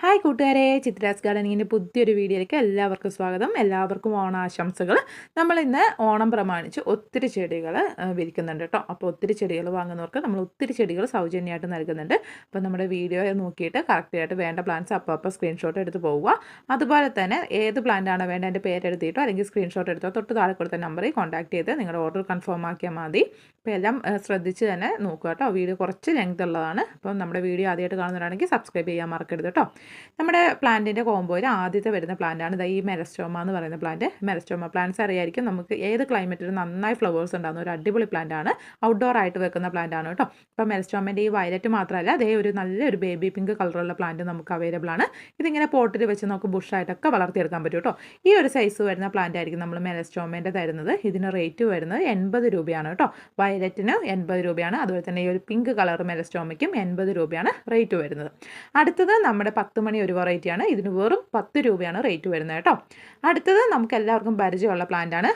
Hi കൂട്ടുകാരെ ചിത്രാസ് ഗാർഡനിങ്ങിന്റെ പുതിയൊരു വീഡിയോയിലേക്ക് എല്ലാവർക്കും സ്വാഗതം. എല്ലാവർക്കും ഓണാശംസകൾ നമ്മൾ ഇന്ന് ഓണം പ്രമാണിച്ച് ഒത്തിരി ചെടികൾ വിരിക്കുന്നുണ്ട് കേട്ടോ. അപ്പോൾ ഒത്തിരി ചെടികൾ വാങ്ങുന്നവർക്ക് നമ്മൾ ഒത്തിരി ചെടികൾ സൗജന്യമായിട്ട് നൽകുന്നുണ്ട്. അപ്പോൾ നമ്മുടെ വീഡിയോ നോക്കിയിട്ട് കറക്റ്റായിട്ട് വേണ്ട പ്ലാന്റ്സ് അപ്പോൾ അപ്പോൾ സ്ക്രീൻഷോട്ട് എടുത്ത് പോവുക. അതുപോലെ തന്നെ ഏത് പ്ലാന്റ് ആണ് വേണ്ട എന്റെ പേരെടുത്തിട്ടോ അല്ലെങ്കിൽ സ്ക്രീൻഷോട്ട് എടുത്തോ തൊട്ട് താഴെ കൊടുത്ത നമ്പറിൽ കോൺടാക്ട് ചെയ്ത് നിങ്ങളുടെ ഓർഡർ കൺഫേം ആക്കിയാൽ മതി. അപ്പോൾ എല്ലാം ശ്രദ്ധിച്ച് തന്നെ നോക്കുക കേട്ടോ. വീഡിയോ കുറച്ച് ലെങ്ത് ഉള്ളതാണ്. അപ്പം നമ്മുടെ വീഡിയോ ആദ്യമായിട്ട് കാണുന്നവരാണെങ്കിൽ സബ്സ്ക്രൈബ് ചെയ്യാൻ മറക്കരുത് കേട്ടോ. നമ്മുടെ പ്ലാന്റിന്റെ കോമ്പോയിൽ ആദ്യത്തെ വരുന്ന പ്ലാന്റാണ് ഇതാ ഈ മെരസ്റ്റോമ എന്ന് പറയുന്ന പ്ലാന്റ് മെരസ്റ്റോമ പ്ലാന്റ്സ് അറിയായിരിക്കും നമുക്ക് ഏത് ക്ലൈമറ്റിലും നന്നായി ഫ്ലവേഴ്സ് ഉണ്ടാകുന്ന ഒരു അടിപൊളി പ്ലാന്റ് ആണ്. ഔട്ട്ഡോർ ആയിട്ട് വെക്കുന്ന പ്ലാന്റ് ആണ് കേട്ടോ. അപ്പോൾ മെരസ്റ്റോമന്റെ ഈ വയലറ്റ് മാത്രമല്ല അതേ ഒരു നല്ലൊരു ബേബി പിങ്ക് കളറുള്ള പ്ലാന്റ് നമുക്ക് അവൈലബിൾ ആണ്. ഇതിങ്ങനെ പോട്ടിൽ വെച്ച് നമുക്ക് ബുഷായിട്ടൊക്കെ വളർത്തിയെടുക്കാൻ പറ്റും കേട്ടോ. ഈ ഒരു സൈസ് വരുന്ന പ്ലാന്റ് ആയിരിക്കും നമ്മൾ മെലസ്റ്റോമേന്റെ തരുന്നത്. ഇതിന് റേറ്റ് വരുന്നത് എൺപത് രൂപയാണ് കേട്ടോ. വയലറ്റിന് എൺപത് രൂപയാണ്. അതുപോലെ തന്നെ ഈ ഒരു പിങ്ക് കളർ മെലസ്റ്റോമയ്ക്കും എൺപത് രൂപയാണ് റേറ്റ് വരുന്നത്. അടുത്തത് നമ്മുടെ പത്ത് മണി ഒരു വെറൈറ്റിയാണ് ഇതിന് വെറും പത്ത് രൂപയാണ് റേറ്റ് വരുന്നത് കേട്ടോ. അടുത്തത് നമുക്ക് എല്ലാവർക്കും പരിചയമുള്ള പ്ലാന്റ് ആണ്.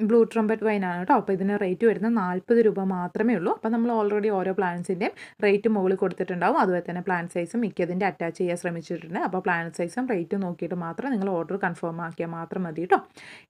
ബ്ലൂ ട്രംപറ്റ് വൈനാണ് കേട്ടോ അപ്പോൾ ഇതിന് റേറ്റ് വരുന്നത് നാൽപ്പത് രൂപ മാത്രമേ ഉള്ളൂ. അപ്പോൾ നമ്മൾ ഓൾറെഡി ഓരോ പ്ലാന്റ്സിന്റെയും റേറ്റ് മുകളിൽ കൊടുത്തിട്ടുണ്ടാവും. അതുപോലെ തന്നെ പ്ലാന്റ് സൈസും മിക്കതിന്റെ അറ്റാച്ച് ചെയ്യാൻ ശ്രമിച്ചിട്ടുണ്ട്. അപ്പോൾ പ്ലാന്റ് സൈസും റേറ്റും നോക്കിയിട്ട് മാത്രം നിങ്ങൾ ഓർഡർ കൺഫേം ആക്കിയാൽ മാത്രം മതി കേട്ടോ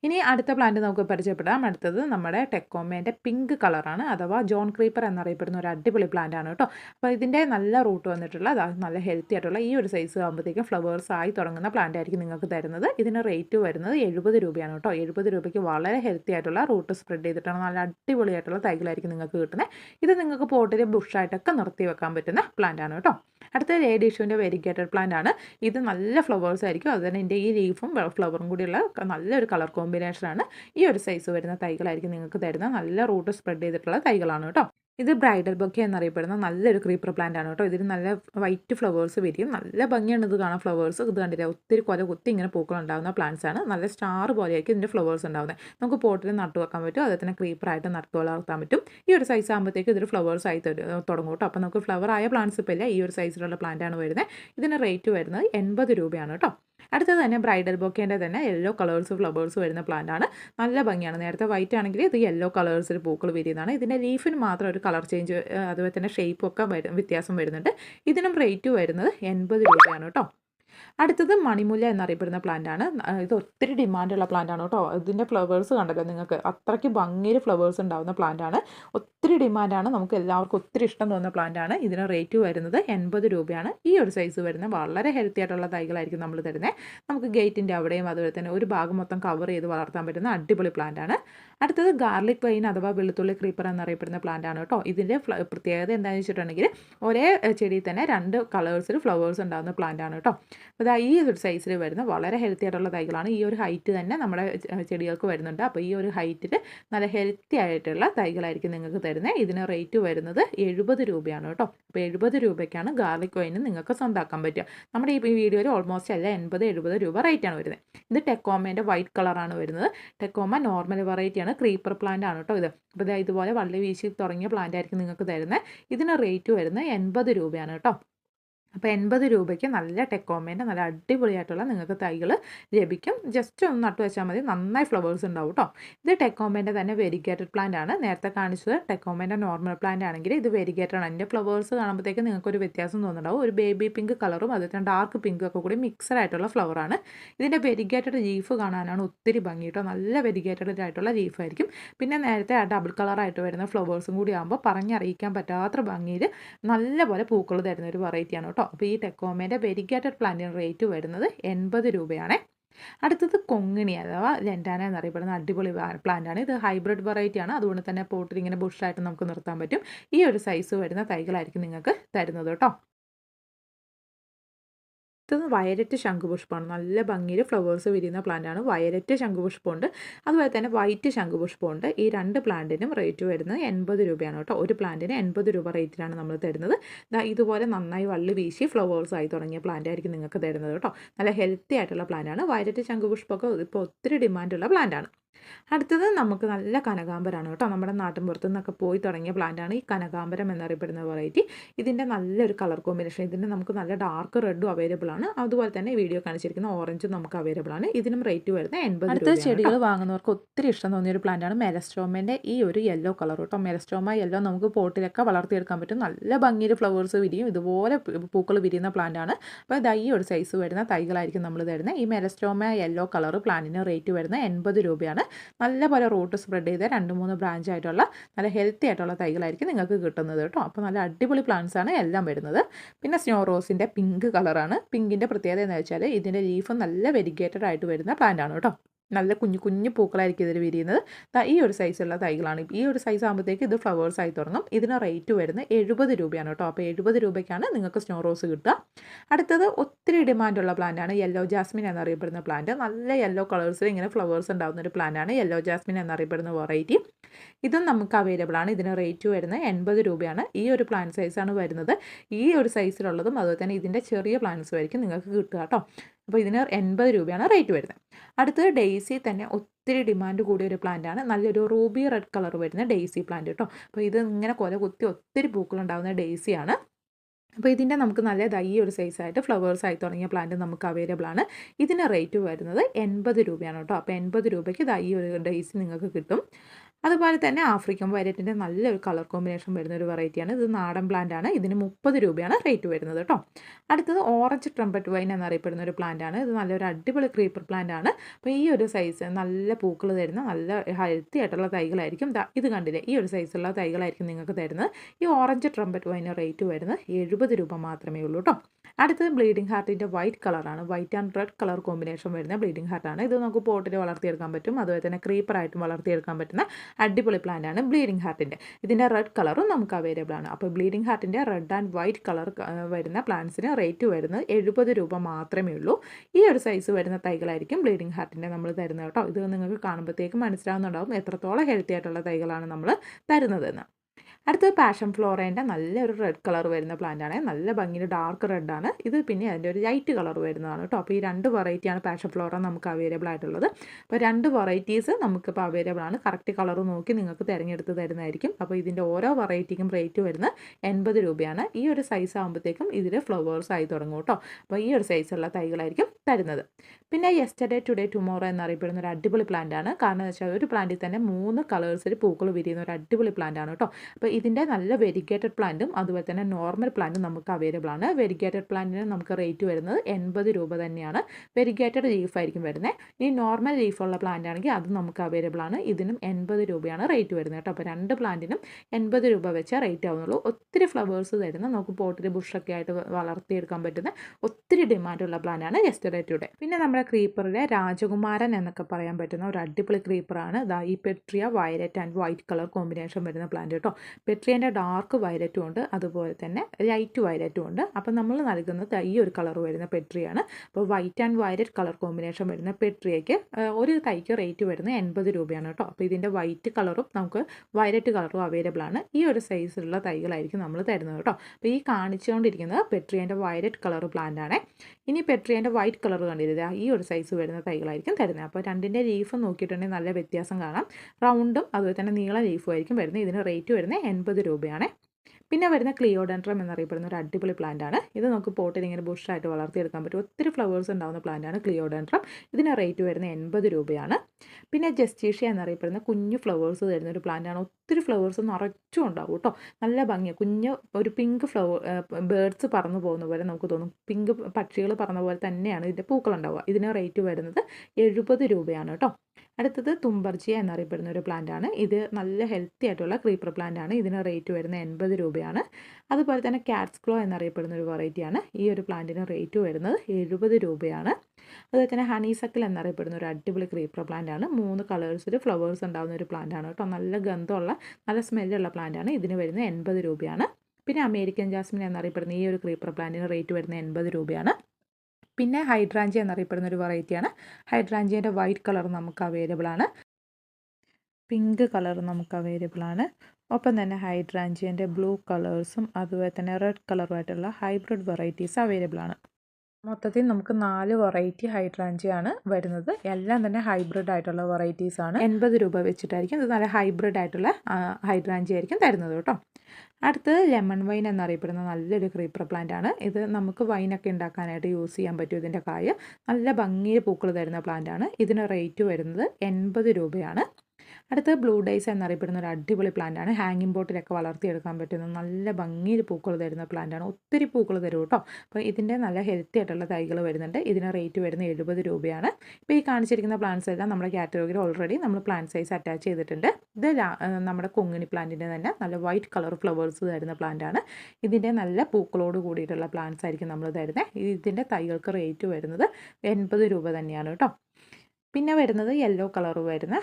ഇനി അടുത്ത പ്ലാന്റ് നമുക്ക് പരിചയപ്പെടാം. അടുത്തത് നമ്മുടെ ടെക്കോമേന്റെ പിങ്ക് കളറാണ് അഥവാ ജോൺ ക്രീപ്പർ എന്നറിയപ്പെടുന്ന ഒരു അടിപൊളി പ്ലാന്റ് ആണ് കേട്ടോ അപ്പോൾ ഇതിന്റെ നല്ല റൂട്ട് വന്നിട്ടുള്ള അതായത് നല്ല ഹെൽത്തി ആയിട്ടുള്ള ഈ ഒരു സൈസ് ആകുമ്പോഴത്തേക്കും ഫ്ലവേഴ്സ് ആയി തുടങ്ങുന്ന പ്ലാന്റ് ആയിരിക്കും നിങ്ങൾക്ക് തരുന്നത്. ഇതിന് റേറ്റ് വരുന്നത് എഴുപത് രൂപയാണ് കേട്ടോ എഴുപത് രൂപയ്ക്ക് വളരെ ഹെൽത്തി ആയിട്ടുള്ള റൂട്ട് സ്പ്രെഡ് ചെയ്തിട്ടാണ് നല്ല അടിപൊളിയായിട്ടുള്ള തൈകളായിരിക്കും നിങ്ങൾക്ക് കിട്ടുന്നത് ഇത് നിങ്ങൾക്ക് പോട്ടിൽ ബുഷായിട്ടൊക്കെ നിർത്തി വെക്കാൻ പറ്റുന്ന പ്ലാന്റ് ആണ് കേട്ടോ. അടുത്ത ലേഡീഷുവിന്റെ വെരിഗേറ്റഡ് പ്ലാന്റ് ആണ്. ഇത് നല്ല ഫ്ലവേഴ്സ് ആയിരിക്കും. അതുതന്നെ ഇതിന്റെ ഈ ലീഫും ഫ്ലവറും കൂടിയുള്ള നല്ലൊരു കളർ കോമ്പിനേഷനാണ് ഈ ഒരു സൈസ് വരുന്ന തൈകളായിരിക്കും നിങ്ങൾക്ക് തരുന്ന നല്ല റൂട്ട് സ്പ്രെഡ് ചെയ്തിട്ടുള്ള തൈകളാണ് കേട്ടോ. ഇത് ബ്രൈഡൽ ബൊക്കെ എന്നറിയപ്പെടുന്ന നല്ലൊരു ക്രീപ്പർ പ്ലാന്റ് ആണ് കേട്ടോ. ഇതിന് നല്ല വൈറ്റ് ഫ്ലവേഴ്സ് വരും. നല്ല ഭംഗിയാണ് ഇത് കാണാൻ. ഫ്ലവേഴ്സ് ഇത് കണ്ടില്ല? ഒത്തിരി കൊല കുത്തി ഇങ്ങനെ പൂക്കൾ ഉണ്ടാകുന്ന പ്ലാന്റ്സ് ആണ്. നല്ല സ്റ്റാർ പോലെയായിരിക്കും ഇതിന്റെ ഫ്ലവേഴ്സ് ഉണ്ടാകുന്നത് നമുക്ക് പോട്ടിൽ നട്ടു വെക്കാൻ പറ്റും. അതേ തന്നെ ക്രീപ്പറായിട്ട് നട്ടു വളർത്താൻ പറ്റും. ഈ ഒരു സൈസ് ആകുമ്പോഴത്തേക്ക് ഇതൊരു ഫ്ലവേഴ്സ് ആയി തുടങ്ങും കേട്ടോ. അപ്പോൾ നമുക്ക് ഫ്ലവർ ആയ പ്ലാന്റ്സ് ഇപ്പോൾ ഇല്ല. ഈ ഒരു സൈസിലുള്ള പ്ലാന്റ് ആണ് വരുന്നത് ഇതിന് റേറ്റ് വരുന്നത് എൺപത് രൂപയാണ് കേട്ടോ. അടുത്തത് തന്നെ ബ്രൈഡൽ ബൊക്കേന്റെ തന്നെ യെല്ലോ കളേഴ്സ് ഫ്ലവേഴ്സ് വരുന്ന പ്ലാന്റ് ആണ്. നല്ല ഭംഗിയാണ്. നേരത്തെ വൈറ്റ് ആണെങ്കിൽ ഇത് യെല്ലോ കളേഴ്സിൽ പൂക്കൾ വിരിയുന്നതാണ്. ഇതിന്റെ ലീഫിന് മാത്രം ഒരു കളർ ചേഞ്ച് അതുപോലെ തന്നെ വരും വ്യത്യാസം വരുന്നുണ്ട്. ഇതിനും റേറ്റ് വരുന്നത് എൺപത് രൂപയാണ് കേട്ടോ. അടുത്തത് മണിമുല്ല എന്നറിയപ്പെടുന്ന പ്ലാന്റ് ആണ്. ഇത് ഒത്തിരി ഡിമാൻഡുള്ള പ്ലാന്റ് ആണ് കേട്ടോ. ഇതിന്റെ ഫ്ലവേഴ്സ് കണ്ടല്ലോ നിങ്ങൾക്ക്. അത്രയ്ക്ക് ഭംഗിയിൽ ഫ്ലവേഴ്സ് ഉണ്ടാകുന്ന പ്ലാന്റ് ആണ്. ഒത്തിരി ഡിമാൻഡാണ് നമുക്ക് എല്ലാവർക്കും ഒത്തിരി ഇഷ്ടം തോന്നുന്ന പ്ലാന്റ് ആണ്. ഇതിന് റേറ്റ് വരുന്നത് എൺപത് രൂപയാണ്. ഈ ഒരു സൈസ് വരുന്ന വളരെ ഹെൽത്തി ആയിട്ടുള്ള തൈകളായിരിക്കും നമ്മൾ തരുന്നത് നമുക്ക് ഗേറ്റിന്റെ അവിടെയും അതുപോലെ തന്നെ ഒരു ഭാഗം മൊത്തം കവർ ചെയ്ത് വളർത്താൻ പറ്റുന്ന അടിപൊളി പ്ലാന്റ് ആണ്. അടുത്തത് ഗാർലിക് വൈൻ അഥവാ വെളുത്തുള്ളി ക്രീപ്പർ എന്നറിയപ്പെടുന്ന പ്ലാന്റ് ആണ് കേട്ടോ. ഇതിന്റെ പ്രത്യേകത എന്താണെന്ന് വെച്ചിട്ടുണ്ടെങ്കിൽ ഒരേ ചെടിയിൽ തന്നെ രണ്ട് കളേഴ്സിൽ ഫ്ലവേഴ്സ് ഉണ്ടാകുന്ന പ്ലാന്റ് ആണ് കേട്ടോ. അപ്പോൾ ഇതാ ഈ ഒരു സൈസിൽ വരുന്ന വളരെ ഹെൽത്തി ആയിട്ടുള്ള തൈകളാണ്. ഈ ഒരു ഹൈറ്റ് തന്നെ നമ്മുടെ ചെടികൾക്ക് വരുന്നുണ്ട്. അപ്പോൾ ഈ ഒരു ഹൈറ്റിൽ നല്ല ഹെൽത്തി ആയിട്ടുള്ള തൈകളായിരിക്കും നിങ്ങൾക്ക് തരുന്നത് ഇതിന് റേറ്റ് വരുന്നത് എഴുപത് രൂപയാണ് കേട്ടോ. അപ്പോൾ എഴുപത് രൂപയ്ക്കാണ് ഗാർലിക് വൈന് നിങ്ങൾക്ക് സ്വന്താക്കാൻ പറ്റുക. നമ്മുടെ ഈ വീഡിയോയിൽ ഓൾമോസ്റ്റ് എല്ലാം എൺപത് എഴുപത് രൂപ റേറ്റാണ് വരുന്നത്. ഇത് ടെക്കോമേന്റെ വൈറ്റ് കളറാണ് വരുന്നത്. ടെക്കോമ നോർമൽ വെറൈറ്റിയാണ് ക്രീപ്പർ പ്ലാന്റ് ആണ് കേട്ടോ ഇത്. അപ്പോൾ ഇതാ ഇതുപോലെ വള്ളി വീശി തുടങ്ങിയ പ്ലാന്റ് ആയിരിക്കും നിങ്ങൾക്ക് തരുന്നത് ഇതിന് റേറ്റ് വരുന്നത് എൺപത് രൂപയാണ് കേട്ടോ. അപ്പോൾ എൺപത് രൂപയ്ക്ക് നല്ല ടെക്കോമേന്റെ നല്ല അടിപൊളിയായിട്ടുള്ള നിങ്ങൾക്ക് തൈകൾ ലഭിക്കും. ജസ്റ്റ് ഒന്ന് നട്ടു വെച്ചാൽ മതി. നന്നായി ഫ്ലവേഴ്സ് ഉണ്ടാവും കേട്ടോ ഇത് ടെക്കോമേന്റെ തന്നെ വെരിഗേറ്റഡ് പ്ലാന്റ് ആണ്. നേരത്തെ കാണിച്ചത് ടെക്കോമേന്റെ നോർമൽ പ്ലാന്റ് ആണെങ്കിൽ ഇത് വെരിഗേറ്റഡ് ആണ്. അതിന്റെ ഫ്ലവേഴ്സ് കാണുമ്പോഴത്തേക്ക് നിങ്ങൾക്ക് ഒരു വ്യത്യാസം തോന്നുന്നുണ്ടാവും. ഒരു ബേബി പിങ്ക് കളറും അതുപോലെ ഡാർക്ക് പിങ്കും ഒക്കെ കൂടി മിക്സഡ് ആയിട്ടുള്ള ഫ്ലവറാണ് ഇതിന്റെ വെരിഗേറ്റഡ് ലീഫ് കാണാനാണ് ഒത്തിരി ഭംഗി കേട്ടോ നല്ല വെരിഗേറ്റഡ് ആയിട്ടുള്ള ലീഫ് ആയിരിക്കും. പിന്നെ നേരത്തെ ആ ഡബിൾ കളറായിട്ട് വരുന്ന ഫ്ലവേഴ്സും കൂടി ആകുമ്പോൾ പറഞ്ഞറിയിക്കാൻ പറ്റാത്ത ഭംഗിയിൽ നല്ലപോലെ പൂക്കൾ തരുന്ന ഒരു വെറൈറ്റിയാണ് കേട്ടോ അപ്പോൾ ഈ ടെക്കോമേന്റെ വെരിഗേറ്റഡ് പ്ലാന്റിന് റേറ്റ് വരുന്നത് എൺപത് രൂപയാണ്. അടുത്തത് കൊങ്ങിണി അഥവാ ലെൻഡാന എന്നറിയപ്പെടുന്ന അടിപൊളി പ്ലാന്റ് ആണ്. ഇത് ഹൈബ്രിഡ് വെറൈറ്റി ആണ്. അതുകൊണ്ട് തന്നെ പോട്ടിൽ ഇങ്ങനെ ബുഷായിട്ട് നമുക്ക് നിർത്താൻ പറ്റും. ഈ ഒരു സൈസ് വരുന്ന തൈകളായിരിക്കും നിങ്ങൾക്ക് തരുന്നത് കേട്ടോ. അടുത്തത് വയലറ്റ് ശംഖുപുഷ്പമാണ്. നല്ല ഭംഗിയിൽ ഫ്ലവേഴ്സ് വിരിയുന്ന പ്ലാന്റാണ് വയലറ്റ് ശംഖുപുഷ്പമുണ്ട്. അതുപോലെ തന്നെ വൈറ്റ് ശംഖുപുഷ്പമുണ്ട്. ഈ രണ്ട് പ്ലാന്റിനും റേറ്റ് വരുന്നത് എൺപത് രൂപയാണ് കേട്ടോ. ഒരു പ്ലാന്റിന് എൺപത് രൂപ റേറ്റിലാണ് നമ്മൾ തരുന്നത്. ഇതുപോലെ നന്നായി വള്ളി വീശി ഫ്ലവേഴ്സ് ആയി തുടങ്ങിയ പ്ലാന്റ് ആയിരിക്കും നിങ്ങൾക്ക് തരുന്നത് കേട്ടോ. നല്ല ഹെൽത്തി ആയിട്ടുള്ള പ്ലാന്റാണ് വയലറ്റ് ശംഖുപുഷ്പമൊക്കെ ഇപ്പോൾ ഒത്തിരി ഡിമാൻഡുള്ള പ്ലാന്റാണ് അടുത്തത് നമുക്ക് നല്ല കനകാമ്പരമാണ് കേട്ടോ. നമ്മുടെ നാട്ടിൻ പുറത്തു നിന്നൊക്കെ പോയി തുടങ്ങിയ പ്ലാന്റാണ് ഈ കനകാമ്പരം എന്നറിയപ്പെടുന്ന വെറൈറ്റി ഇതിന്റെ നല്ലൊരു കളർ കോമ്പിനേഷൻ ഇതിന്റെ നമുക്ക് നല്ല ഡാർക്ക് റെഡും അവൈലബിൾ ആണ്. അതുപോലെ തന്നെ വീഡിയോ കാണിച്ചിരിക്കുന്ന ഓറഞ്ചും നമുക്ക് അവൈലബിൾ ആണ്. ഇതിനും റേറ്റ് വരുന്നത് എൺപത് അടുത്ത ചെടികൾ വാങ്ങുന്നവർക്ക് ഒത്തിരി ഇഷ്ടം തോന്നിയ ഒരു പ്ലാന്റാണ് മെലസ്ട്രോമേന്റെ ഈ ഒരു യെല്ലോ കളർ കേട്ടോ. മെലസ്ട്രോമ യെല്ലോ നമുക്ക് പോട്ടിലൊക്കെ വളർത്തിയെടുക്കാൻ പറ്റും. നല്ല ഭംഗിയിൽ ഫ്ലവേഴ്സ് വിരിയും. ഇതുപോലെ പൂക്കൾ വിരിയുന്ന പ്ലാന്റാണ് അപ്പോൾ ഇതാ ഈ ഒരു സൈസ് വരുന്ന തൈകളായിരിക്കും നമ്മൾ തരുന്നത്. ഈ മെലസ്ട്രോമ യെല്ലോ കളർ പ്ലാന്റിന് റേറ്റ് വരുന്നത് എൺപത് രൂപയാണ്. നല്ല പോലെ റൂട്ട് സ്പ്രെഡ് ചെയ്ത രണ്ട് മൂന്ന് ബ്രാഞ്ച് ആയിട്ടുള്ള നല്ല ഹെൽത്തി ആയിട്ടുള്ള തൈകളായിരിക്കും നിങ്ങൾക്ക് കിട്ടുന്നത് കേട്ടോ. അപ്പോൾ നല്ല അടിപൊളി പ്ലാന്റ്സ് ആണ് എല്ലാം വരുന്നത്. പിന്നെ സ്നോ റോസിന്റെ പിങ്ക് കളറാണ് പിങ്കിന്റെ പ്രത്യേകത എന്ന് വെച്ചാൽ ഇതിന്റെ ലീഫ് നല്ല വെരിഗേറ്റഡ് ആയിട്ട് വരുന്ന പ്ലാന്റ് ആണ് കേട്ടോ. നല്ല കുഞ്ഞു കുഞ്ഞു പൂക്കളായിരിക്കും ഇതിൽ വിരിയുന്നത്. ഈ ഒരു സൈസുള്ള തൈകളാണ്. ഈ ഒരു സൈസ് ആകുമ്പോഴത്തേക്ക് ഇത് ഫ്ലവേഴ്സ് ആയി തുടങ്ങും. ഇതിന് റേറ്റ് വരുന്നത് എഴുപത് രൂപയാണ് കേട്ടോ. അപ്പോൾ എഴുപത് രൂപയ്ക്കാണ് നിങ്ങൾക്ക് സ്നോ റോസ് കിട്ടുക. അടുത്തത് ഒത്തിരി ഡിമാൻഡുള്ള പ്ലാന്റാണ് യെല്ലോ ജാസ്മിൻ എന്നറിയപ്പെടുന്ന പ്ലാന്റ് നല്ല യെല്ലോ കളേഴ്സിൽ ഇങ്ങനെ ഫ്ലവേഴ്സ് ഉണ്ടാകുന്ന ഒരു പ്ലാന്റാണ് യെല്ലോ ജാസ്മിൻ എന്നറിയപ്പെടുന്ന വെറൈറ്റി ഇതും നമുക്ക് അവൈലബിൾ ആണ്. ഇതിന് റേറ്റ് വരുന്നത് എൺപത് രൂപയാണ്. ഈ ഒരു പ്ലാന്റ് സൈസാണ് വരുന്നത്. ഈ ഒരു സൈസിലുള്ളതും അതുപോലെ തന്നെ ഇതിന്റെ ചെറിയ പ്ലാൻസും ആയിരിക്കും നിങ്ങൾക്ക് കിട്ടുക കേട്ടോ. അപ്പോൾ ഇതിന് എൺപത് രൂപയാണ് റേറ്റ് വരുന്നത്. അടുത്തത് ഡെയ്സി തന്നെ ഒത്തിരി ഡിമാൻഡ് കൂടിയ ഒരു പ്ലാന്റ് ആണ്. നല്ലൊരു റൂബി റെഡ് കളർ വരുന്ന ഡെയ്സി പ്ലാന്റ് കേട്ടോ. അപ്പോൾ ഇത് ഇങ്ങനെ കൊല കുത്തി ഒത്തിരി പൂക്കളുണ്ടാകുന്ന ഡെയ്സിയാണ് അപ്പോൾ ഇതിന്റെ നമുക്ക് നല്ല ഈ ഒരു സൈസായിട്ട് ഫ്ലവേഴ്സ് ആയി തുടങ്ങിയ പ്ലാന്റ് നമുക്ക് അവൈലബിൾ ആണ്. ഇതിന് റേറ്റ് വരുന്നത് എൺപത് രൂപയാണ് കേട്ടോ. അപ്പോൾ എൺപത് രൂപയ്ക്ക് ഈ ഒരു ഡേയ്സ് നിങ്ങൾക്ക് കിട്ടും. അതുപോലെ തന്നെ ആഫ്രിക്കൻ വയലറ്റിന്റെ നല്ലൊരു കളർ കോമ്പിനേഷൻ വരുന്ന ഒരു വെറൈറ്റിയാണ്. ഇത് നാടൻ പ്ലാന്റ് ആണ് ഇതിന് മുപ്പത് രൂപയാണ് റേറ്റ് വരുന്നത് കേട്ടോ. അടുത്തത് ഓറഞ്ച് ട്രംപറ്റ് വൈൻ എന്നറിയപ്പെടുന്ന ഒരു പ്ലാന്റ് ആണ് ഇത് നല്ലൊരു അടിപൊളി ക്രീപ്പർ പ്ലാന്റ് ആണ് അപ്പോൾ ഈ ഒരു സൈസ് നല്ല പൂക്കൾ തരുന്ന നല്ല ഹെൽത്തി ആയിട്ടുള്ള തൈകളായിരിക്കും. ഇത് കണ്ടില്ലേ? ഈ ഒരു സൈസുള്ള തൈകളായിരിക്കും നിങ്ങൾക്ക് തരുന്നത്. ഈ ഓറഞ്ച് ട്രംപറ്റ് വൈന് റേറ്റ് വരുന്നത് എഴുപത് രൂപ മാത്രമേ ഉള്ളൂ കേട്ടോ. അടുത്തത് ബ്ലീഡിംഗ് ഹാർട്ടിന്റെ വൈറ്റ് കളറാണ് white and red colour combination വരുന്ന ബ്ലീഡിംഗ് ഹാർട്ടാണ് ഇത് നമുക്ക് പോട്ടിൽ വളർത്തിയെടുക്കാൻ പറ്റും. അതുപോലെ തന്നെ ക്രീപ്പറായിട്ടും വളർത്തിയെടുക്കാൻ പറ്റുന്ന അടിപൊളി പ്ലാന്റ് ആണ് ബ്ലീഡിംഗ് ഹാർട്ടിന്റെ ഇതിന്റെ റെഡ് കളറും നമുക്ക് അവൈലബിൾ ആണ്. അപ്പോൾ ബ്ലീഡിംഗ് ഹാർട്ടിന്റെ റെഡ് ആൻഡ് വൈറ്റ് കളർ വരുന്ന പ്ലാന്റ്സിന് റേറ്റ് വരുന്നത് എഴുപത് രൂപ മാത്രമേ ഉള്ളൂ. ഈ ഒരു സൈസ് വരുന്ന തൈകളായിരിക്കും ബ്ലീഡിംഗ് ഹാർട്ടിന്റെ നമ്മൾ തരുന്നത് കേട്ടോ. ഇത് നിങ്ങൾക്ക് കാണുമ്പോഴത്തേക്കും മനസ്സിലാവുന്നുണ്ടാവും എത്രത്തോളം ഹെൽത്തി ആയിട്ടുള്ള തൈകളാണ് നമ്മൾ തരുന്നതെന്ന്. അടുത്തത് പാഷൻ ഫ്ലോറേന്റെ നല്ലൊരു റെഡ് കളർ വരുന്ന പ്ലാന്റാണ് നല്ല ഭംഗിയിൽ ഡാർക്ക് റെഡാണ് ഇത് പിന്നെ അതിന്റെ ഒരു ലൈറ്റ് കളർ വരുന്നതാണ് കേട്ടോ. അപ്പോൾ ഈ രണ്ട് വെറൈറ്റിയാണ് പാഷൻ ഫ്ലോറ നമുക്ക് അവൈലബിൾ ആയിട്ടുള്ളത്. അപ്പോൾ രണ്ട് വെറൈറ്റീസ് നമുക്കിപ്പോൾ അവൈലബിൾ ആണ്. കറക്റ്റ് കളർ നോക്കി നിങ്ങൾക്ക് തിരഞ്ഞെടുത്ത് തരുന്നതായിരിക്കും. അപ്പോൾ ഇതിന്റെ ഓരോ വെറൈറ്റിക്കും റേറ്റ് വരുന്നത് എൺപത് രൂപയാണ്. ഈ ഒരു സൈസ് ആകുമ്പോഴത്തേക്കും ഇതിൽ ഫ്ലവേഴ്സ് ആയി തുടങ്ങും കേട്ടോ. അപ്പോൾ ഈ ഒരു സൈസുള്ള തൈകളായിരിക്കും തരുന്നത്. പിന്നെ യെസ്റ്റർഡേ ടുഡേ ടുമോറോ എന്നറിയപ്പെടുന്ന ഒരു അടിപൊളി പ്ലാന്റ് ആണ്. കാരണം എന്ന് വെച്ചാൽ ഒരു പ്ലാന്റിൽ തന്നെ മൂന്ന് കളേഴ്സിൽ പൂക്കൾ വിരിയുന്ന ഒരു അടിപൊളി പ്ലാന്റ് ആണ് കേട്ടോ. അപ്പോൾ ഇതിന്റെ നല്ല വെരിഗേറ്റഡ് പ്ലാന്റും അതുപോലെ തന്നെ നോർമൽ പ്ലാന്റും നമുക്ക് അവൈലബിൾ ആണ്. വെരിഗേറ്റഡ് പ്ലാന്റിന് നമുക്ക് റേറ്റ് വരുന്നത് എൺപത് രൂപ തന്നെയാണ്. വെരിഗേറ്റഡ് ലീഫ് ആയിരിക്കും വരുന്നത് ഈ നോർമൽ ലീഫുള്ള പ്ലാന്റ് ആണെങ്കിൽ അതും നമുക്ക് അവൈലബിൾ ആണ്. ഇതിനും എൺപത് രൂപയാണ് റേറ്റ് വരുന്നത് കേട്ടോ. അപ്പോൾ രണ്ട് പ്ലാന്റിനും എൺപത് രൂപ വെച്ചാൽ റേറ്റ് ആവുന്നുള്ളൂ. ഒത്തിരി ഫ്ലവേഴ്സ് തരുന്ന നമുക്ക് പോട്ടിൽ ബുഷൊക്കെ ആയിട്ട് വളർത്തിയെടുക്കാൻ പറ്റുന്ന ഒത്തിരി ഡിമാൻഡുള്ള യെസ്റ്റർഡേ ടുഡേ പിന്നെ നമ്മുടെ ക്രീപ്പറിലെ രാജകുമാരൻ എന്നൊക്കെ പറയാൻ പറ്റുന്ന ഒരു അടിപൊളി ക്രീപ്പറാണ് ദാ ഈ petrea violet and white colour combination വരുന്ന പ്ലാന്റ് കേട്ടോ. പെട്രിയന്റെ ഡാർക്ക് വയലറ്റും ഉണ്ട് അതുപോലെ തന്നെ ലൈറ്റ് വയലറ്റും ഉണ്ട്. അപ്പോൾ നമ്മൾ നൽകുന്നത് ഈ ഒരു കളർ വരുന്ന പെട്രിയാണ്. അപ്പോൾ white and violet colour combination വരുന്ന പെട്രിയയ്ക്ക് ഒരു തൈക്ക് റേറ്റ് വരുന്നത് എൺപത് രൂപയാണ് കേട്ടോ. അപ്പോൾ ഇതിന്റെ വൈറ്റ് കളറും നമുക്ക് വയലറ്റ് കളറും അവൈലബിൾ ആണ്. ഈ ഒരു സൈസിലുള്ള തൈകളായിരിക്കും നമ്മൾ തരുന്നത് കേട്ടോ. അപ്പോൾ ഈ കാണിച്ചുകൊണ്ടിരിക്കുന്നത് പെട്രിയന്റെ വയലറ്റ് കളർ പ്ലാന്റ് ആണ്. ഇനി പെട്രിയന്റെ വൈറ്റ് കളർ കണ്ടിരുന്നത് ഈ ഒരു സൈസ് വരുന്ന തൈകളായിരിക്കും തരുന്നത്. അപ്പോൾ രണ്ടിന്റെ ലീഫ് നോക്കിയിട്ടുണ്ടെങ്കിൽ നല്ല വ്യത്യാസം കാണാം. റൗണ്ടും അതുപോലെ തന്നെ നീള ലീഫും ആയിരിക്കും വരുന്നത്. ഇതിന് റേറ്റ് വരുന്നത് എൺപത് രൂപയാണ്. പിന്നെ വരുന്ന ക്ലിയോഡൻട്രം എന്നറിയപ്പെടുന്ന ഒരു അടിപൊളി പ്ലാന്റ് ആണ്. ഇത് നമുക്ക് പോട്ടിൽ ഇങ്ങനെ ബുഷായിട്ട് വളർത്തിയെടുക്കാൻ പറ്റും. ഒത്തിരി ഫ്ലവേഴ്സ് ഉണ്ടാകുന്ന പ്ലാന്റ് ആണ് ക്ലിയോഡൻട്രം ഇതിന് റേറ്റ് വരുന്നത് എൺപത് രൂപയാണ്. പിന്നെ ജസ്റ്റീഷ്യ എന്നറിയപ്പെടുന്ന കുഞ്ഞു ഫ്ലവേഴ്സ് തരുന്ന ഒരു പ്ലാന്റ് ആണ്. ഒത്തിരി ഫ്ലവേഴ്സ് നിറച്ചും ഉണ്ടാവും കേട്ടോ നല്ല ഭംഗിയാണ് കുഞ്ഞ് ഒരു പിങ്ക് ഫ്ലവർ ബേർഡ്സ് പറന്നു പോകുന്ന പോലെ നമുക്ക് തോന്നും. പിങ്ക് പക്ഷികൾ പറന്ന പോലെ തന്നെയാണ് ഇതിന്റെ പൂക്കളുണ്ടാവുക ഇതിന് റേറ്റ് വരുന്നത് എഴുപത് രൂപയാണ് കേട്ടോ അടുത്തത് തുമ്പർജിയ എന്നറിയപ്പെടുന്ന ഒരു പ്ലാന്റ് ആണ്. ഇത് നല്ല ഹെൽത്തി ആയിട്ടുള്ള ക്രീപ്പർ പ്ലാന്റ് ആണ്. ഇതിന് റേറ്റ് വരുന്നത് എൺപത് രൂപയാണ്. അതുപോലെ തന്നെ കാറ്റ്സ് ക്ലോ എന്നറിയപ്പെടുന്ന ഒരു വെറൈറ്റിയാണ് ഈ ഒരു പ്ലാന്റിന് റേറ്റ് വരുന്നത് എഴുപത് രൂപയാണ്. അതുപോലെ തന്നെ ഹണീസക്കിൽ എന്നറിയപ്പെടുന്ന ഒരു അടിപൊളി ക്രീപ്പർ പ്ലാന്റ് ആണ്. മൂന്ന് കളേഴ്സിൽ ഫ്ലവേഴ്സ് ഉണ്ടാകുന്ന ഒരു പ്ലാന്റ് ആണ് കേട്ടോ. നല്ല ഗന്ധമുള്ള നല്ല സ്മെല്ലുള്ള പ്ലാന്റ് ആണ്. ഇതിന് വരുന്നത് എൺപത് രൂപയാണ്. പിന്നെ അമേരിക്കൻ ജാസ്മിൻ എന്നറിയപ്പെടുന്ന ഈ ഒരു ക്രീപ്പർ പ്ലാന്റിന് റേറ്റ് വരുന്നത് എൺപത് രൂപയാണ്. പിന്നെ ഹൈഡ്രാഞ്ചി എന്നറിയപ്പെടുന്ന ഒരു വെറൈറ്റിയാണ് ഹൈഡ്രാഞ്ചിയുടെ വൈറ്റ് കളർ നമുക്ക് അവൈലബിൾ ആണ്. പിങ്ക് കളർ നമുക്ക് അവൈലബിൾ ആണ്. ഒപ്പം തന്നെ ഹൈഡ്രാഞ്ചിയന്റെ ബ്ലൂ കളേഴ്സും അതുപോലെ തന്നെ റെഡ് കളറുമായിട്ടുള്ള ഹൈബ്രിഡ് വെറൈറ്റീസ് അവൈലബിൾ ആണ്. മൊത്തത്തിൽ നമുക്ക് നാല് വെറൈറ്റി ഹൈഡ്രാഞ്ചിയാണ് വരുന്നത്. എല്ലാം തന്നെ ഹൈബ്രിഡ് ആയിട്ടുള്ള വെറൈറ്റീസ് ആണ്. എൺപത് രൂപ വെച്ചിട്ടായിരിക്കും. ഇത് നല്ല ഹൈബ്രിഡ് ആയിട്ടുള്ള ഹൈഡ്രാഞ്ചി ആയിരിക്കും തരുന്നത് കേട്ടോ. അടുത്തത് ലെമൺ വൈൻ എന്നറിയപ്പെടുന്ന നല്ലൊരു ക്രീപ്പർ പ്ലാന്റ് ആണ്. ഇത് നമുക്ക് വൈനൊക്കെ ഉണ്ടാക്കാനായിട്ട് യൂസ് ചെയ്യാൻ പറ്റും ഇതിന്റെ കായ. നല്ല ഭംഗിയിൽ പൂക്കൾ തരുന്ന പ്ലാന്റ് ആണ്. ഇതിന് റേറ്റ് വരുന്നത് എൺപത് രൂപയാണ്. അടുത്ത് ബ്ലൂ ഡൈസ് എന്നറിയപ്പെടുന്ന ഒരു അടിപൊളി പ്ലാന്റ് ആണ്. ഹാങ്ങിങ് ബോട്ടിലൊക്കെ വളർത്തിയെടുക്കാൻ പറ്റുന്ന നല്ല ഭംഗിയിൽ പൂക്കൾ തരുന്ന പ്ലാന്റ് ആണ്. ഒത്തിരി പൂക്കൾ തരും കേട്ടോ. അപ്പോൾ ഇതിന്റെ നല്ല ഹെൽത്തി ആയിട്ടുള്ള തൈകൾ വരുന്നുണ്ട്. ഇതിന് റേറ്റ് വരുന്നത് എഴുപത് രൂപയാണ്. ഇപ്പോൾ ഈ കാണിച്ചിരിക്കുന്ന പ്ലാന്റ്സ് എല്ലാം നമ്മുടെ കാറ്റഗറിയിൽ ഓൾറെഡി നമ്മൾ പ്ലാന്റ് സൈസ് അറ്റാച്ച് ചെയ്തിട്ടുണ്ട്. ഇത് നമ്മുടെ കൊങ്ങിണി പ്ലാന്റിന്റെ തന്നെ നല്ല വൈറ്റ് കളർ ഫ്ലവേഴ്സ് തരുന്ന പ്ലാന്റ് ആണ്. ഇതിന്റെ നല്ല പൂക്കളോട് കൂടിയിട്ടുള്ള പ്ലാന്റ്സ് ആയിരിക്കും നമ്മൾ തരുന്നത് ഇതിന്റെ തൈകൾക്ക് റേറ്റ് വരുന്നത് എൺപത് രൂപ തന്നെയാണ് കേട്ടോ. പിന്നെ വരുന്നത് യെല്ലോ കളർ വരുന്ന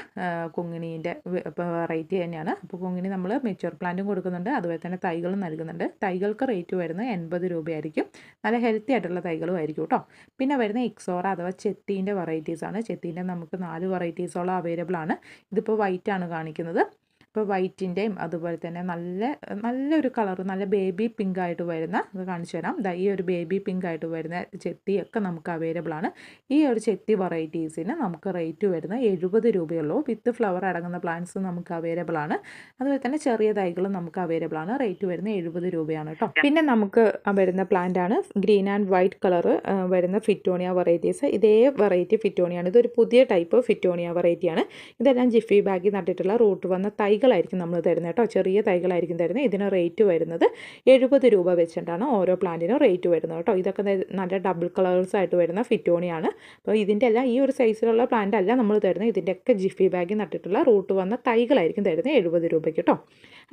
കുങ്ങിണീന്റെ വെറൈറ്റി തന്നെയാണ്. അപ്പോൾ കുങ്ങിണി നമ്മൾ മെച്യൂർ പ്ലാന്റും കൊടുക്കുന്നുണ്ട്. അതുപോലെ തന്നെ തൈകളും നൽകുന്നുണ്ട്. തൈകൾക്ക് റേറ്റ് വരുന്നത് എൺപത് രൂപയായിരിക്കും. നല്ല ഹെൽത്തി ആയിട്ടുള്ള തൈകളും ആയിരിക്കും കേട്ടോ പിന്നെ വരുന്ന ഇക്സോറ അഥവാ ചെത്തീന്റെ വെറൈറ്റീസാണ് ചെത്തീന്റെ നമുക്ക് നാല് വെറൈറ്റീസോളം അവൈലബിൾ ആണ്. ഇതിപ്പോൾ വൈറ്റ് ആണ് കാണിക്കുന്നത്. ഇപ്പോൾ വൈറ്റിന്റെയും അതുപോലെ തന്നെ നല്ല നല്ലൊരു കളർ നല്ല ബേബി പിങ്ക് ആയിട്ട് വരുന്ന ഇത് കാണിച്ചു തരാം. ദാ ഈ ഒരു ബേബി പിങ്ക് ആയിട്ട് വരുന്ന ചെത്തിയൊക്കെ നമുക്ക് അവൈലബിൾ ആണ്. ഈ ഒരു ചെത്തി വെറൈറ്റീസിന് നമുക്ക് റേറ്റ് വരുന്നത് എഴുപത് രൂപയുള്ളൂ. വിത്ത് ഫ്ലവർ അടങ്ങുന്ന പ്ലാന്റ്സ് നമുക്ക് അവൈലബിൾ ആണ്. അതുപോലെ തന്നെ ചെറിയ തൈകളും നമുക്ക് അവൈലബിൾ ആണ്. റേറ്റ് വരുന്ന എഴുപത് രൂപയാണ് കേട്ടോ. പിന്നെ നമുക്ക് വരുന്ന പ്ലാന്റ് ആണ് ഗ്രീൻ ആൻഡ് വൈറ്റ് കളർ വരുന്ന ഫിറ്റോണിയ വെറൈറ്റീസ്. ഇതേ വെറൈറ്റി ഫിറ്റോണിയാണ്. ഇതൊരു പുതിയ ടൈപ്പ് ഫിറ്റോണിയ വെറൈറ്റിയാണ്. ഇതെല്ലാം ജിഫി ബാഗിൽ നട്ടിട്ടുള്ള റൂട്ട് വന്ന തൈ തൈകളായിരിക്കും നമ്മൾ തരുന്നത് കേട്ടോ. ചെറിയ തൈകളായിരിക്കും തരുന്നത്. ഇതിന് റേറ്റ് വരുന്നത് എഴുപത് രൂപ വെച്ചിട്ടാണ് ഓരോ പ്ലാന്റിനും റേറ്റ് വരുന്നത് കേട്ടോ. ഇതൊക്കെ നല്ല ഡബിൾ കളേഴ്സ് ആയിട്ട് വരുന്ന ഫിറ്റോണിയാണ് അപ്പോൾ ഇതിന്റെ അല്ല ഈ ഒരു സൈസിലുള്ള പ്ലാന്റ് അല്ല നമ്മൾ തരുന്നത്. ഇതിന്റെയൊക്കെ ജിഫി ബാഗിൽ നട്ടിട്ടുള്ള റൂട്ട് വന്ന തൈകളായിരിക്കും തരുന്നത് എഴുപത് രൂപയ്ക്ക് കേട്ടോ.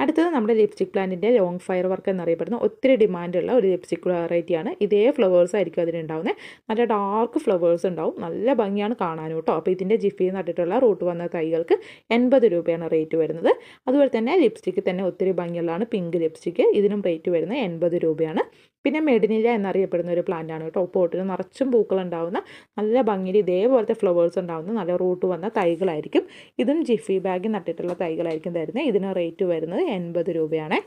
അടുത്തത് നമ്മുടെ ലിപ്സ്റ്റിക് പ്ലാന്റിന്റെ ലോങ് ഫയർ വർക്ക് എന്നറിയപ്പെടുന്ന ഒത്തിരി ഡിമാൻഡുള്ള ഒരു ലിപ്സ്റ്റിക് വെറൈറ്റിയാണ് ഇതേ ഫ്ലവേഴ്സ് ആയിരിക്കും അതിനുണ്ടാവുന്നത് നല്ല ഡാർക്ക് ഫ്ലവേഴ്സ് ഉണ്ടാവും. നല്ല ഭംഗിയാണ് കാണാനും കേട്ടോ. അപ്പോൾ ഇതിന്റെ ജിഫി നട്ടിട്ടുള്ള റൂട്ട് വന്ന തൈകൾക്ക് എൺപത് രൂപയാണ് റേറ്റ് വരുന്നത്. അതുപോലെ തന്നെ ലിപ്സ്റ്റിക്ക് തന്നെ ഒത്തിരി ഭംഗിയുള്ളതാണ്. പിങ്ക് ലിപ്സ്റ്റിക്ക് ഇതിനും റേറ്റ് വരുന്നത് എൺപത് രൂപയാണ്. പിന്നെ മെഡിനില എന്നറിയപ്പെടുന്ന ഒരു പ്ലാന്റ് ആണ് കേട്ടോ. പോട്ടിൽ നിറച്ചും പൂക്കൾ ഉണ്ടാവുന്ന നല്ല ഭംഗിയിൽ ഇതേപോലത്തെ ഫ്ലവേഴ്സ് ഉണ്ടാവുന്ന നല്ല റൂട്ട് വന്ന തൈകളായിരിക്കും. ഇതും ജിഫി ബാഗിൽ നട്ടിട്ടുള്ള തൈകളായിരിക്കും തരുന്നത്. ഇതിന് റേറ്റ് വരുന്നത് എൺപത് രൂപയാണ്.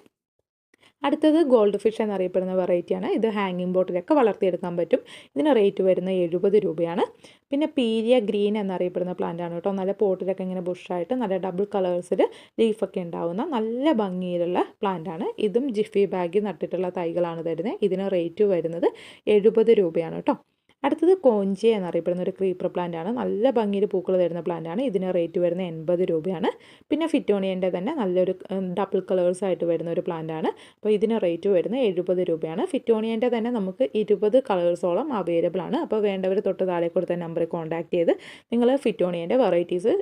അടുത്തത് ഗോൾഡ് ഫിഷ് എന്നറിയപ്പെടുന്ന വെറൈറ്റിയാണ് ഇത് ഹാങ്ങിങ് ബോട്ടിലൊക്കെ വളർത്തിയെടുക്കാൻ പറ്റും. ഇതിന് റേറ്റ് വരുന്നത് എഴുപത് രൂപയാണ്. പിന്നെ പീരിയ ഗ്രീൻ എന്നറിയപ്പെടുന്ന പ്ലാന്റ് ആണ് കേട്ടോ. നല്ല പോട്ടിലൊക്കെ ഇങ്ങനെ ബുഷായിട്ട് നല്ല ഡബിൾ കളേഴ്സിൽ ലീഫൊക്കെ ഉണ്ടാവുന്ന നല്ല ഭംഗിയിലുള്ള പ്ലാന്റ് ആണ്. ഇതും ജിഫി ബാഗിൽ നട്ടിട്ടുള്ള തൈകളാണ് തരുന്നത് ഇതിന് റേറ്റ് വരുന്നത് എഴുപത് രൂപയാണ് കേട്ടോ. അടുത്തത് കോഞ്ചെ എന്നറിയപ്പെടുന്ന ഒരു ക്രീപ്പർ പ്ലാന്റ് ആണ്. നല്ല ഭംഗിയിൽ പൂക്കൾ തരുന്ന പ്ലാന്റ് ആണ്. ഇതിന് റേറ്റ് വരുന്നത് എൺപത് രൂപയാണ്. പിന്നെ ഫിറ്റോണിയന്റെ തന്നെ നല്ലൊരു ഡബിൾ കളേഴ്സ് ആയിട്ട് വരുന്ന ഒരു പ്ലാന്റ് ആണ്. അപ്പോൾ ഇതിന് റേറ്റ് വരുന്നത് എഴുപത് രൂപയാണ്. ഫിറ്റോണിയന്റെ തന്നെ നമുക്ക് ഇരുപത് കളേഴ്സോളം അവൈലബിൾ ആണ്. അപ്പോൾ വേണ്ടവർ തൊട്ട് താഴെ കൊടുത്ത നമ്പറിൽ കോൺടാക്ട് ചെയ്ത് നിങ്ങൾ ഫിറ്റോണിയന്റെ വെറൈറ്റീസ്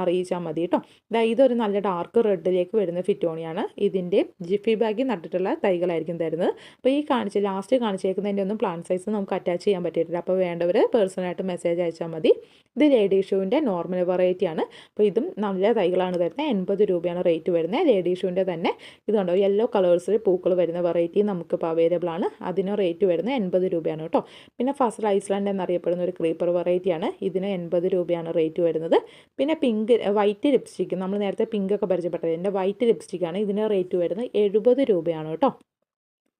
അറിയിച്ചാൽ മതി കേട്ടോ. ഇതാ ഇതൊരു നല്ല ഡാർക്ക് റെഡിലേക്ക് വരുന്ന ഫിറ്റോണിയാണ് ഇതിന്റെ ജിഫി ബാഗിൽ നട്ടിട്ടുള്ള തൈകളായിരിക്കും തരുന്നത്. അപ്പോൾ ഈ കാണിച്ച് ലാസ്റ്റ് കാണിച്ചേക്കുന്നതിന്റെ ഒന്നും പ്ലാന്റ് സൈസ് നമുക്ക് അറ്റാച്ച് ചെയ്യാൻ പറ്റിയിട്ടില്ല. അപ്പോൾ വേണ്ടവർ പേഴ്സണലായിട്ട് മെസ്സേജ് അയച്ചാൽ മതി. ഇത് ലേഡി ഷൂവിന്റെ നോർമൽ വെറൈറ്റി ആണ്. അപ്പോൾ ഇതും നല്ല തൈകളാണ് തരുന്നത് എൺപത് രൂപയാണ് റേറ്റ് വരുന്നത് ലേഡി ഷൂവിന്റെ തന്നെ ഇതുണ്ടോ യെല്ലോ കളേഴ്സിൽ പൂക്കൾ വരുന്ന വെറൈറ്റി നമുക്കിപ്പോൾ അവൈലബിൾ ആണ്. അതിന് റേറ്റ് വരുന്നത് എൺപത് രൂപയാണ് കേട്ടോ. പിന്നെ ഫസ്റ്റ് ഐസ്ലാൻഡ് എന്നറിയപ്പെടുന്ന ഒരു ക്രീപ്പർ വെറൈറ്റിയാണ് ഇതിന് എൺപത് രൂപയാണ് റേറ്റ് വരുന്നത്. പിന്നെ പിങ്ക് വൈറ്റ് ലിപ്സ്റ്റിക്ക് നമ്മൾ നേരത്തെ പിങ്ക് ഒക്കെ പരിചയപ്പെട്ടത്. എന്റെ വൈറ്റ് ലിപ്സ്റ്റിക്കാണ് ഇതിന് റേറ്റ് വരുന്നത് എഴുപത് രൂപയാണ് കേട്ടോ.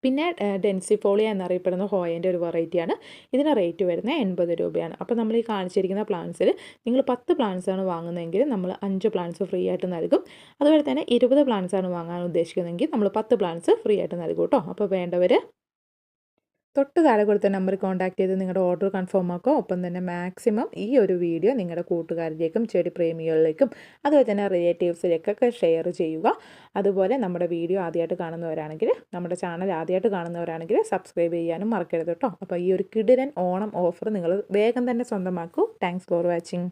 പിന്നെ ഡെൻസിഫോളിയ എന്നറിയപ്പെടുന്ന ഹോയന്റെ ഒരു വെറൈറ്റിയാണ്. ഇതിന് റേറ്റ് വരുന്നത് എൺപത് രൂപയാണ്. അപ്പോൾ നമ്മൾ ഈ കാണിച്ചിരിക്കുന്ന പ്ലാന്റ്സിൽ നിങ്ങൾ പത്ത് ആണ് വാങ്ങുന്നതെങ്കിൽ നമ്മൾ അഞ്ച് പ്ലാന്റ്സ് ഫ്രീ ആയിട്ട് നൽകും. അതുപോലെ തന്നെ ഇരുപത് ആണ് വാങ്ങാൻ ഉദ്ദേശിക്കുന്നതെങ്കിൽ നമ്മൾ പത്ത് പ്ലാന്റ്സ് ഫ്രീ ആയിട്ട് നൽകും കേട്ടോ. അപ്പോൾ വേണ്ടവർ തൊട്ട് താഴെ കൊടുത്ത നമ്പറിൽ കോൺടാക്ട് ചെയ്ത് നിങ്ങളുടെ ഓർഡർ കൺഫേം ആക്കുക ഒപ്പം തന്നെ മാക്സിമം ഈ ഒരു വീഡിയോ നിങ്ങളുടെ കൂട്ടുകാരിലേക്കും ചെടി പ്രേമികളിലേക്കും അതുപോലെ തന്നെ റിലേറ്റീവ്സിലേക്കൊക്കെ ഷെയർ ചെയ്യുക. അതുപോലെ നമ്മുടെ വീഡിയോ ആദ്യമായിട്ട് കാണുന്നവരാണെങ്കിൽ നമ്മുടെ ചാനൽ ആദ്യമായിട്ട് കാണുന്നവരാണെങ്കിൽ സബ്സ്ക്രൈബ് ചെയ്യാനും മറക്കരുത് കേട്ടോ. അപ്പോൾ ഈ ഒരു കിടിലൻ ഓണം ഓഫർ നിങ്ങൾ വേഗം തന്നെ സ്വന്തമാക്കൂ. Thanks for watching